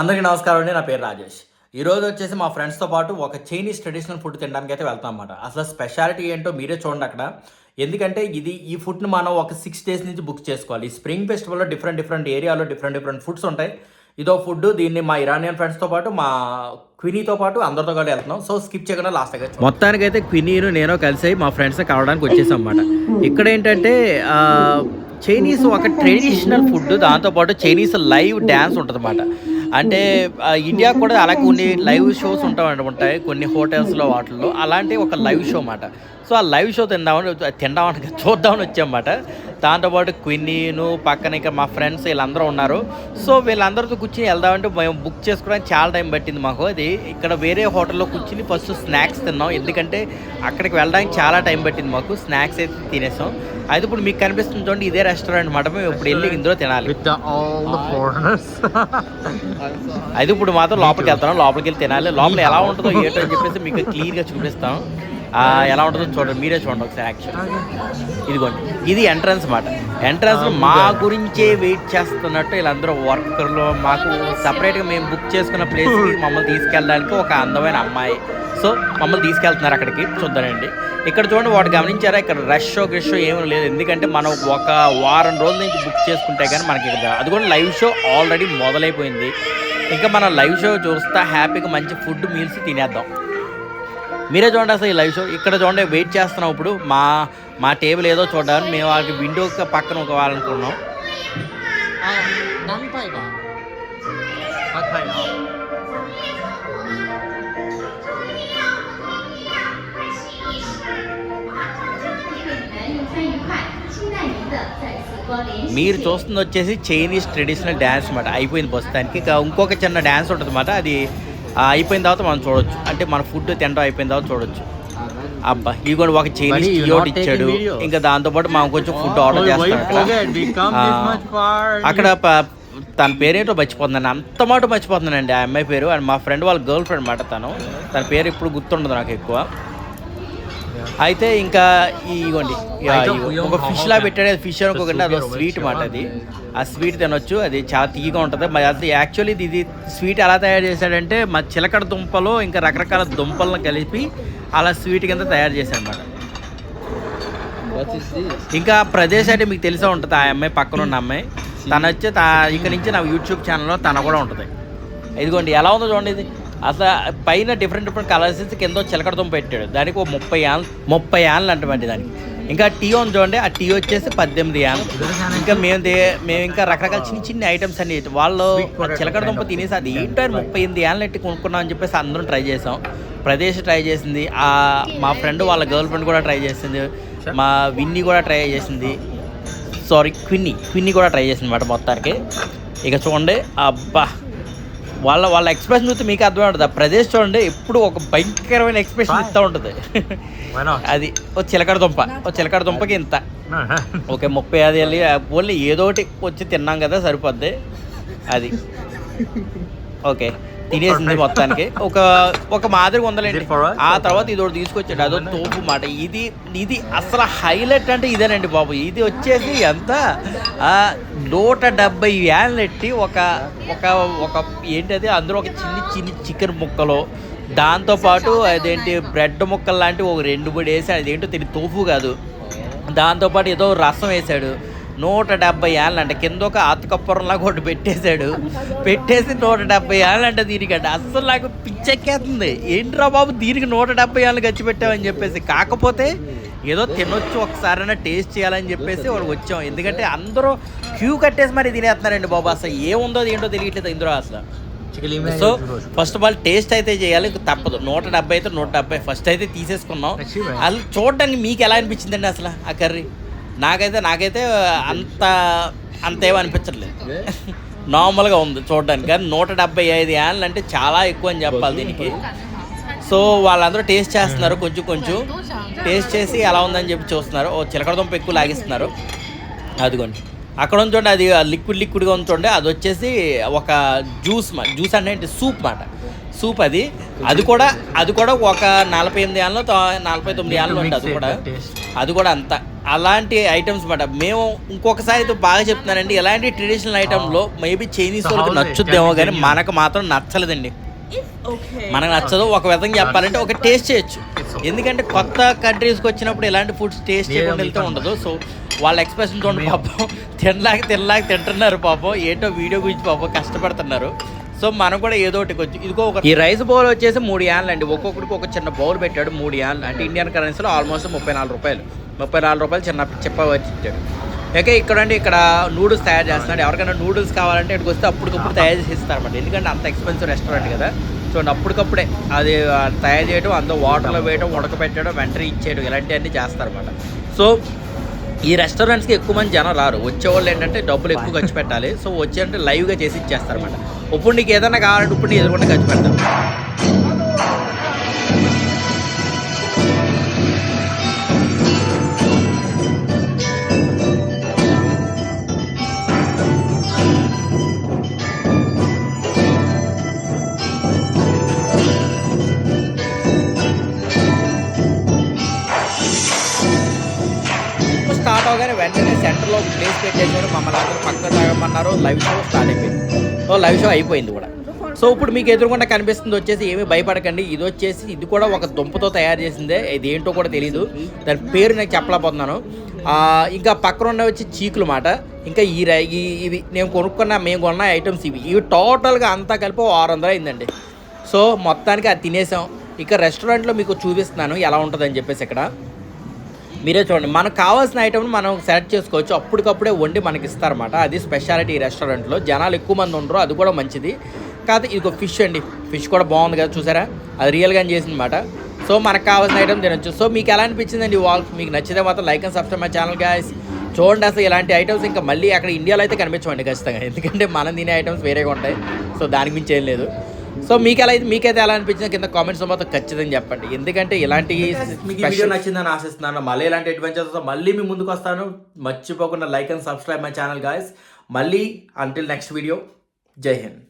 అందరికీ నమస్కారం అండి నా పేరు రాజేష్. ఈ రోజు వచ్చేసి మా ఫ్రెండ్స్తో పాటు ఒక చైనీస్ ట్రెడిషనల్ ఫుడ్ తినడానికి అయితే వెళ్తాం అన్నమాట. అసలు స్పెషాలిటీ ఏంటో మీరే చూడండి అక్కడ. ఎందుకంటే ఇది ఈ ఫుడ్ని మనం ఒక సిక్స్ డేస్ నుంచి బుక్ చేసుకోవాలి. ఈ స్ప్రింగ్ ఫెస్టివల్లో డిఫరెంట్ డిఫరెంట్ ఏరియాలో డిఫరెంట్ డిఫరెంట్ ఫుడ్స్ ఉంటాయి. ఇదో ఫుడ్ దీన్ని మా ఇరానియన్ ఫ్రెండ్స్తో పాటు మా క్వినీతో పాటు అందరితో కూడా వెళ్తున్నాం. సో స్కిప్ చేయకుండా లాస్ట్ దగ్గర మొత్తానికి అయితే క్వినీను నేను కలిసి మా ఫ్రెండ్స్ని కలవడానికి వచ్చేసాం అనమాట ఇక్కడ ఏంటంటే చైనీస్ ఒక ట్రెడిషనల్ ఫుడ్ దాంతోపాటు చైనీస్ లైవ్ డ్యాన్స్ ఉంటుంది అనమాట అంటే ఇండియా కూడా అలా కొన్ని లైవ్ షోస్ ఉంటాయి ఉంటాయి. కొన్ని హోటల్స్లో వాటిల్లో. అలాంటి ఒక లైవ్ షో అన్నమాట. సో ఆ లైవ్ షో తిందామని తిందామని చూద్దామని వచ్చామాట దాంతోపాటు క్విన్నీను పక్కన ఇంకా మా ఫ్రెండ్స్ వీళ్ళందరూ ఉన్నారు. సో వీళ్ళందరితో కూర్చొని వెళ్దామంటే మేము బుక్ చేసుకోవడానికి చాలా టైం పట్టింది మాకు. అది ఇక్కడ వేరే హోటల్లో కూర్చుని ఫస్ట్ స్నాక్స్ తిన్నాం. ఎందుకంటే అక్కడికి వెళ్ళడానికి చాలా టైం పట్టింది మాకు. స్నాక్స్ అయితే తినేసాం. అయితే ఇప్పుడు మీకు కనిపిస్తుంది చూడండి ఇదే రెస్టారెంట్ మాట మేము ఇప్పుడు వెళ్ళి ఇందులో తినాలి. అయితే ఇప్పుడు మాత్రం లోపలికి వెళ్తాను లోపలికి వెళ్ళి తినాలి. లోపల ఎలా ఉంటుందో ఏంటో అని చెప్పేసి మీకు క్లియర్గా చూపిస్తాం. ఎలా ఉంటుందో చూడండి. మీరే చూడండి ఒకసారి యాక్షన్ ఇదిగోండి. ఇది ఎంట్రన్స్ మాట. ఎంట్రన్స్ మా గురించే వెయిట్ చేస్తున్నట్టు వీళ్ళందరూ వర్కర్లు మాకు సపరేట్గా మేము బుక్ చేసుకున్న ప్లేస్కి మమ్మల్ని తీసుకెళ్ళడానికి ఒక అందమైన అమ్మాయి. సో మమ్మల్ని తీసుకెళ్తున్నారు అక్కడికి. చూద్దానండి ఇక్కడ చూడండి వాటి గమనించారా? ఇక్కడ రష్ షో గిష్ షో ఏమీ లేదు. ఎందుకంటే మనం ఒక వారం రోజుల నుంచి బుక్ చేసుకుంటే కానీ మనకి ఇక్కడ అది కూడా లైవ్ షో ఆల్రెడీ మొదలైపోయింది. ఇంకా మనం లైవ్ షో చూస్తా హ్యాపీగా మంచి ఫుడ్ మీల్స్ తినేద్దాం. మీరే చూడండి అసలు ఈ లైవ్ షో ఇక్కడ చూడండి వెయిట్ చేస్తున్నాం ఇప్పుడు మా మా టేబుల్ ఏదో చూడాలని మేము వాళ్ళకి విండో పక్కన ఒక వాళ్ళనుకున్నాం మీరు చూస్తుంది వచ్చేసి చైనీస్ ట్రెడిషనల్ డ్యాన్స్ అనమాట అయిపోయింది ప్రస్తుతానికి. ఇంకొక చిన్న డ్యాన్స్ ఉంటుంది అన్నమాట అది అయిపోయిన తర్వాత మనం చూడొచ్చు. అంటే మన ఫుడ్ తినడం అయిపోయిన తర్వాత చూడొచ్చు. అబ్బా ఇది కూడా ఒక చైనీస్ not taking ఇచ్చాడు. ఇంకా దాంతోపాటు మనం కొంచెం ఫుడ్ ఆర్డర్ Oh, why చేస్తాం. అక్కడ తన పేరేంటో మర్చిపోతున్నాను. అంత మాట మర్చిపోతున్నానండి ఆ అమ్మాయి పేరు. అండ్ మా ఫ్రెండ్ వాళ్ళ గర్ల్ ఫ్రెండ్ మాట తను. తన పేరు ఇప్పుడు గుర్తుండదు నాకు ఎక్కువ. అయితే ఇంకా ఉయ్యం ఒక ఫిష్ లా పెట్టాడు. ఫిష్ అనుకోకుండా అది స్వీట్ మాట. అది. ఆ స్వీట్ తినొచ్చు. అది చాలా తీయగా ఉంటుంది. మరి అది యాక్చువల్లీ ఇది స్వీట్ ఎలా తయారు చేశాడంటే మా చిలకడ దుంపలు ఇంకా రకరకాల దుంపలను కలిపి అలా స్వీట్ కింద తయారు చేశాడు అనమాట ఇంకా ప్రదేశ్ అంటే మీకు తెలిసే ఉంటుంది. ఆ అమ్మాయి పక్కన ఉన్న అమ్మాయి. తను వచ్చి తా ఇక నుంచి నా యూట్యూబ్ ఛానల్లో తన కూడా ఉంటుంది. ఇదిగోండి ఎలా ఉందో చూడండి ఇది. అసలు పైన డిఫరెంట్ డిఫరెంట్ కలర్స్ కింద చిలకడతో పెట్టాడు. దానికి ఒక ముప్పై యాన్ ముప్పై యాన్లు అంటమండి దానికి. ఇంకా టీ ఉంది చూడండి ఆ టీ వచ్చేసి పద్దెనిమిది యాన్ ఇంకా మేము మేము ఇంకా రకరకాల చిన్న చిన్న ఐటమ్స్ అన్ని వాళ్ళు చిలకడ దుంప తినేసి అది ఏంటో ముప్పై ఎనిమిది యాన్లు ఎట్టి కొనుక్కున్నాం అని చెప్పేసి అందరం ట్రై చేసాం. ప్రదేశ్ ట్రై చేసింది ఆ మా ఫ్రెండ్ వాళ్ళ గర్ల్ ఫ్రెండ్ కూడా ట్రై చేసింది మా విన్నీ కూడా ట్రై చేసింది. సారీ క్విన్నీ. క్విన్నీ కూడా ట్రై చేసింది అనమాట మొత్తానికి. ఇక చూడండి అబ్బా. వాళ్ళ వాళ్ళ ఎక్స్ప్రెషన్ చూస్తే మీకు అర్థం ఉంటుంది. ఆ ప్రదేశ్ చూడండి ఎప్పుడు ఒక భయంకరమైన ఎక్స్ప్రెషన్ ఇస్తూ ఉంటుంది? అది ఓ చిలకడ దుంప ఓ చిలకడ దుంపకి ఇంత. ఓకే ముప్పై ఐదు వెళ్ళి ఓన్లీ ఏదో ఒకటి వచ్చి తిన్నాం కదా సరిపోద్ది. అది. ఓకే తినేసింది మొత్తానికి. ఒక ఒక మాదిరి ఉందలేండి? ఆ తర్వాత ఇది ఒకటి తీసుకొచ్చాడు. అదో తోపు మాట. ఇది ఇది అసలు హైలైట్ అంటే ఇదేనండి బాబు. ఇది వచ్చేసి ఎంత? నూట డెబ్బై వేలు ఒక ఒక ఒక ఏంటది అందులో ఒక చిన్ని చిన్ని చికెన్ ముక్కలు. దాంతోపాటు అదేంటి బ్రెడ్ ముక్కలు లాంటివి ఒక రెండు మూడు వేసాడు. అదేంటో తెలియదు తోపు కాదు. దాంతోపాటు ఏదో రసం వేసాడు. నూట డెబ్బై ఏళ్ళంట కింద ఒక ఆతుకప్పురంలాగా ఒకటి పెట్టేశాడు. పెట్టేసి నూట డెబ్బై ఏళ్ళు అంటే దీనికంటే. అస్సలు నాకు పిచ్చెక్కేస్తుంది. ఏంట్రా బాబు దీనికి నూట డెబ్బై ఏళ్ళు ఖర్చు పెట్టామని చెప్పేసి. కాకపోతే ఏదో తినొచ్చు ఒకసారైనా టేస్ట్ చేయాలని చెప్పేసి వాడు వచ్చాం. ఎందుకంటే అందరూ క్యూ కట్టేసి మరి తినేస్తున్నారండి బాబు. అసలు ఏముందో ఏంటో తెలియట్లేదు ఇందులో అసలు. So. First of all taste అయితే చేయాలి తప్పదు. నూట డెబ్బై అయితే నూట డెబ్బై. ఫస్ట్ అయితే తీసేసుకున్నాం. అది చూడడానికి మీకు ఎలా అనిపించిందండి అసలు ఆ కర్రీ? నాకైతే నాకైతే అంత అంత ఏమీ అనిపించట్లేదు నార్మల్గా ఉంది చూడడానికి. కానీ నూట డెబ్బై ఐదు ఏళ్ళు అంటే చాలా ఎక్కువ అని చెప్పాలి దీనికి. సో వాళ్ళందరూ టేస్ట్ చేస్తున్నారు కొంచెం కొంచెం. టేస్ట్ చేసి ఎలా ఉందని చెప్పి చూస్తున్నారు. ఓ చిలకడ దుంప ఎక్కువ లాగిస్తున్నారు. అదిగోండి. అక్కడ ఉంచండి అది లిక్విడ్ లిక్విడ్గా ఉంచండి అది వచ్చేసి ఒక జ్యూస్ మా జ్యూస్ అంటే ఏంటి? సూప్ మాట. సూప్ అది. అది కూడా అది కూడా ఒక నలభై ఎనిమిది ఏళ్ళలో నలభై తొమ్మిది ఏళ్ళు ఉంది అది కూడా. అది కూడా అంత. అలాంటి ఐటమ్స్ మాట. మేము ఇంకొకసారి అయితే బాగా చెప్తున్నానండి. ఇలాంటి ట్రెడిషనల్ ఐటమ్లో మేబీ చైనీస్ వాళ్ళకి? నచ్చుద్దేమో కానీ? మనకు మాత్రం నచ్చలేదండి. మనకు నచ్చదు ఒక విధంగా చెప్పాలంటే ఒక టేస్ట్ చేయొచ్చు. ఎందుకంటే కొత్త కంట్రీస్కి వచ్చినప్పుడు ఇలాంటి ఫుడ్స్ టేస్ట్ చేయకుండా వెళ్తే. ఉండదు. సో వాళ్ళ ఎక్స్ప్రెషన్ చూడండి పాపం. తినలాక తినలాక తింటున్నారు పాపం. ఏంటో వీడియో గురించి పాపం కష్టపడుతున్నారు. సో మనం కూడా ఏదో ఒకటి కొంచెం ఇదిగో ఒక ఈ రైస్ బౌల్ వచ్చేసి మూడు యాన్లు అండి. ఒక్కొక్కడికి ఒక చిన్న బౌల్ పెట్టాడు మూడు యాన్లు. అంటే ఇండియన్ కరెన్సీలో ఆల్మోస్ట్ ముప్పై నాలుగు రూపాయలు. ముప్పై నాలుగు రూపాయలు చిన్న చెప్ప వచ్చి ఇచ్చాడు ఓకే ఇక్కడ అంటే ఇక్కడ నూడిల్స్ తయారు చేస్తున్నాడు. ఎవరికైనా నూడిల్స్ కావాలంటే ఇక్కడికి వస్తే అప్పటికప్పుడు తయారు చేసి ఇస్తారన్నమాట. ఎందుకంటే అంత ఎక్స్పెన్సివ్ రెస్టారెంట్ కదా. సో అప్పటికప్పుడే అది తయారు చేయడం అందులో వాటర్లో వేయడం ఉడకబెట్టడం వెంటనే ఇచ్చేయడం ఇలాంటివన్నీ చేస్తారన్నమాట. సో ఈ రెస్టారెంట్స్కి ఎక్కువ మంది జనం రారు. వచ్చేవాళ్ళు ఏంటంటే డబ్బులు ఎక్కువ ఖర్చు పెట్టాలి. సో వచ్చేటంటే లైవ్గా చేసి ఇచ్చేస్తారన్నమాట. ఇప్పుడు నీకు ఏదైనా కావాలంటే ఇప్పుడు నీ ఎదురుకుండా ఖర్చు పెడతారు. స్టార్ట్ అవగానే వెంటనే సెంటర్లో ప్లేస్ పెట్టేసారు మమ్మల్ని అందరూ పక్కన తాగమన్నారు. లైవ్ షో స్టార్ట్ అయిపోయింది. సో లైవ్ షో అయిపోయింది కూడా. సో ఇప్పుడు మీకు ఎదురుకుండా కనిపిస్తుంది వచ్చేసి ఏమీ భయపడకండి. ఇది వచ్చేసి ఇది కూడా ఒక దుంపతో తయారు చేసిందే. ఇది ఏంటో కూడా తెలియదు దాని పేరు నేను చెప్పలేకపోతున్నాను. ఇంకా పక్కన ఉన్నవి వచ్చి చీకులు మాట. ఇంకా ఈ రై ఇవి నేను కొనుక్కున్న మేము కొన్న ఐటమ్స్ ఇవి. ఇవి టోటల్గా అంతా కలిపి ఆరు వందలు అయిందండి. సో మొత్తానికి అది తినేసాం. ఇక రెస్టారెంట్లో మీకు చూపిస్తున్నాను ఎలా ఉంటుందని చెప్పేసి ఇక్కడ. మీరే చూడండి. మనకు కావాల్సిన ఐటమ్ని మనం సెలెక్ట్ చేసుకోవచ్చు. అప్పటికప్పుడే వండి మనకి ఇస్తారన్నమాట. అది స్పెషాలిటీ రెస్టారెంట్లో జనాలు ఎక్కువ మంది ఉండరు అది కూడా మంచిది. కాదు ఇది ఒక ఫిష్ అండి. ఫిష్ కూడా బాగుంది కదా చూసారా? అది రియల్గా చేసిందన్నమాట. సో మనకు కావాల్సిన ఐటమ్ తినొచ్చు. సో మీకు ఎలా అనిపించిందండి వాల్ మీకు నచ్చితే మాత్రం like and subscribe my channel guys చూడండి అసలు ఇలాంటి ఐటమ్స్ ఇంకా మళ్ళీ అక్కడ ఇండియాలో అయితే కనిపించమండి ఖచ్చితంగా. ఎందుకంటే మనం తినే ఐటమ్స్ వేరేగా ఉంటాయి. సో దానికి మించి ఏం లేదు. సో మీకు ఎలా అయితే మీకైతే ఎలా అనిపించిందో కింద కామెంట్స్ మాత్రం ఖచ్చితంగా చెప్పండి. ఎందుకంటే ఇలాంటి మీకు వీడియో నచ్చిందని ఆశిస్తున్నాను. మళ్ళీ ఇలాంటి అడ్వెంచర్స్ మళ్ళీ మీ ముందుకు వస్తాను. మర్చిపోకుండా like and subscribe my channel guys మళ్ళీ అంటిల్ నెక్స్ట్ వీడియో జై హింద్.